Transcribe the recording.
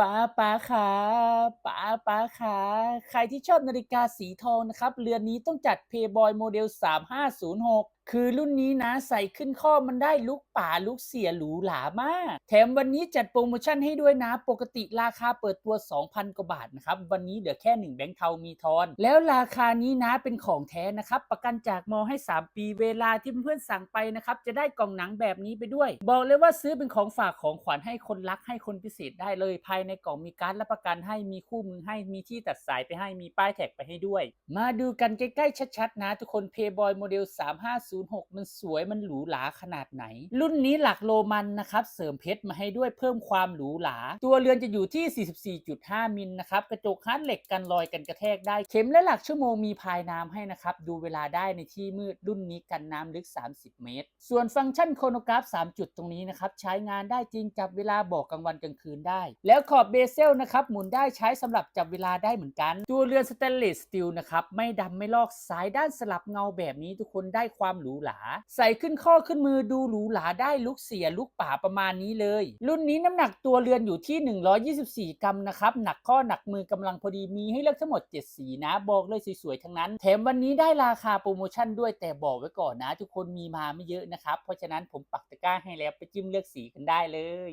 ป๋าป๋าขาป๋าป๋าขาใครที่ชอบนาฬิกาสีทองนะครับ เรือนนี้ต้องจัดเพย์บอยโมเดล 3506คือรุ่นนี้นะใส่ขึ้นข้อมันได้ลุกป๋าลุกเสียหรูหรามาก แถมวันนี้จัดโปรโมชั่นให้ด้วยนะ ปกติราคาเปิดตัว 2,000 กว่าบาทนะครับ วันนี้เหลือแค่ 1 แบงค์เทามีทอน แล้วราคานี้นะเป็นของแท้นะครับ ประกันจากมอให้ 3 ปีเวลาที่เพื่อนๆสั่งไปนะครับ จะได้กล่องหนังแบบนี้ไปด้วย บอกเลยว่าซื้อเป็นของฝากของขวัญให้คนรักให้คนพิเศษได้เลย ภายในกล่องมีการดรับประกันให้มีคู่มือให้มีที่ตัดสายไปให้มีป้ายแท็กไปให้ด้วย มาดูกันใกล้ๆชัดๆนะ ทุกคน Playboy โมเดล06 มันสวยมันหรูหราขนาดไหน รุ่นนี้หลักโรมันนะครับเสริมเพชรมาให้ด้วยเพิ่มความหรูหราตัวเรือนจะอยู่ที่ 44.5 มิลนะครับกระจกฮาร์ดเหล็กกันรอยกันกระแทกได้เข็มและหลักชั่วโมงมีพายน้ำให้นะครับดูเวลาได้ในที่มืดรุ่นนี้กันน้ำลึก 30 เมตร ส่วนฟังก์ชันโครโนกราฟ 3 จุดตรงนี้นะครับใช้งานได้จริงจับเวลาบอกกลางวันกลางคืนได้ แล้วขอบเบเซลนะครับหมุนได้ใช้สำหรับจับเวลาได้เหมือนกัน ตัวเรือนสแตนเลสสตีลนะครับไม่ดำไม่ลอกสายด้านสลับเงาแบบนี้ทุกคนได้ความหรูหราใส่ขึ้นข้อขึ้นมือดูหรูหราได้ลุกเสียลุกป่าประมาณนี้เลย รุ่นนี้น้ำหนักตัวเรือนอยู่ที่ 124 กรัมนะครับหนักข้อหนักมือกำลังพอดีมีให้เลือกทั้งหมด 7 สีนะ บอกเลยสวยๆทั้งนั้นแถมวันนี้ได้ราคาโปรโมชั่นด้วยแต่บอกไว้ก่อนนะ ทุกคนมีมาไม่เยอะนะครับ เพราะฉะนั้นผมปักตะกร้าให้แล้วไปจิ้มเลือกสีกันได้เลย